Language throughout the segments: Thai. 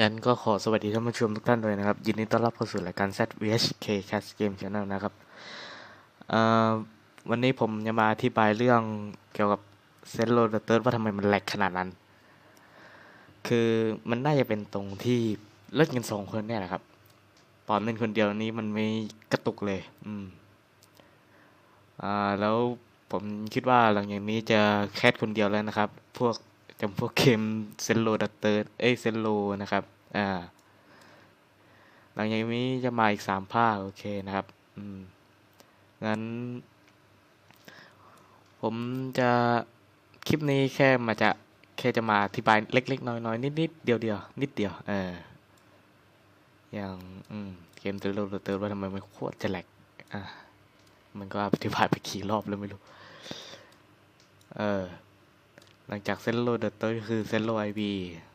งั้นก็ขอสวัสดีท่านผู้ชมทุกท่านด้วยนะครับ ยินดีต้อนรับเข้าสู่รายการ ZVHK Cast Game Channel นะครับวันนี้ผมจะมาอธิบายเรื่องเกี่ยวกับเซนโรเดอร์ว่าทำไมมันแหลกขนาดนั้น คือมันน่าจะเป็นตรงที่เล่นกันสองคนเนี่ยแหละครับ ตอนเล่นคนเดียวนี้มันไม่กระตุกเลย อืม อ่า แล้วผมคิดว่าหลังจากนี้จะแคสคนเดียวแล้วนะครับ พวก จำพวกเกมเซนโลดัตเตอร์เอ้เซนโลนะครับ อ่า หลังจากนี้จะมาอีกสามภาค โอเคนะครับ อืม งั้น ผมจะคลิปนี้แค่มาจะแค่จะมาอธิบายเล็ก ๆ น้อยๆนิดๆเดียวเดียวนิดเดียว เออ อย่างอืมเกมเซนโลดัตเตอร์ว่าทำไมมันโคตรจะแหลก อ่ามันก็อธิบายไปกี่รอบแล้วไม่รู้ เออ หลังจากเซนโลเดอร์เตอร์คือเซนโลไอบี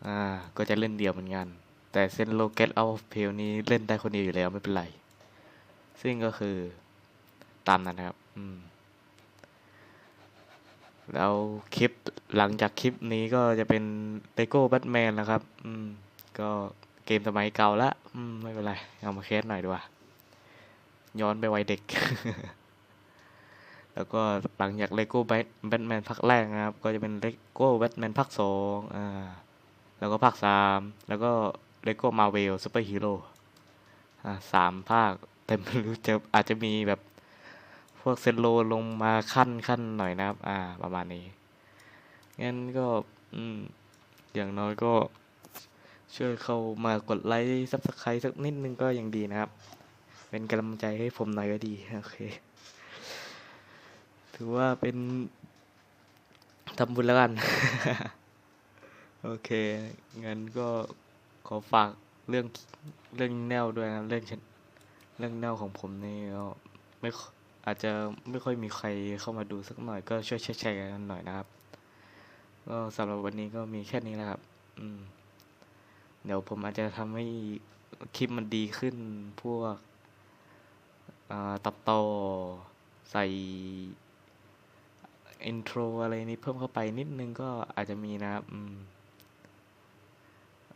อ่า ก็จะเล่นเดียวเหมือนกัน แต่เซนโลเกตเอาเพลนี้เล่นได้คนเดียวอยู่แล้วไม่เป็นไร ซึ่งก็คือตามนั้นนะครับ อืม แล้วคลิปหลังจากคลิปนี้ก็จะเป็นเลโก้แบทแมนนะครับ อืม ก็เกมสมัยเก่าละ อืม ไม่เป็นไร เอามาแคสหน่อยดีกว่า ย้อนไปวัยเด็ก แล้วก็หลังจากเลโก้แบทแมนภาคแรกนะครับ ก็จะเป็นเลโก้แบทแมนภาคสองอ่าแล้วก็ภาคสามแล้วก็เลโก้มาเวลซูเปอร์ฮีโร่อ่าสามภาคแต่ไม่รู้จะอาจจะมีแบบพวกเซนโลลงมาขั้นขั้นหน่อยนะครับ อ่า ประมาณนี้ งั้นก็อืมอย่างน้อยก็ช่วยเข้ามากดไลค์ซับสไครต์สักนิดนึงก็ยังดีนะครับ เป็นกำลังใจให้ผมหน่อยก็ดี โอเค ถือว่าเป็นทำบุญแล้วกัน โอเค งั้นก็ขอฝากเรื่องเรื่องแนวด้วยนะเรื่องเรื่องแนวของผมนี่ก็ไม่อยอาจจะไม่ค่อยมีใครเข้ามาดูสักหน่อยก็ช่วยแชร์กันหน่อยนะครับ ก็สำหรับวันนี้ก็มีแค่นี้นะครับ อืม เดี๋ยวผมอาจจะทำให้คลิปมันดีขึ้นพวกตัดต่อใส่ อินโทรอะไรนี้เพิ่มเข้าไปนิดนึงก็อาจจะมีนะครับ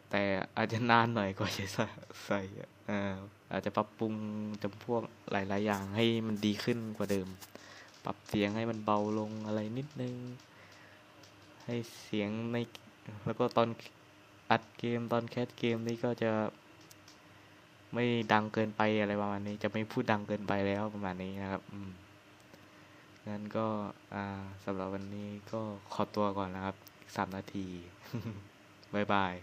แต่อาจจะนานหน่อยกว่าจะใส่ใส่อาอาจจะปรับปรุงจำพวกหลาย ๆ อย่างให้มันดีขึ้นกว่าเดิม ปรับเสียงให้มันเบาลงอะไรนิดนึง ให้เสียงในแล้วก็ตอนอัดเกมตอนแคสเกมนี่ก็จะ ไม่ดังเกินไปอะไรประมาณนี้ จะไม่พูดดังเกินไปแล้วประมาณนี้นะครับ อืม งั้นก็อ่าสำหรับวันนี้ก็ขอตัวก่อนนะครับสามนาที บ๊ายบาย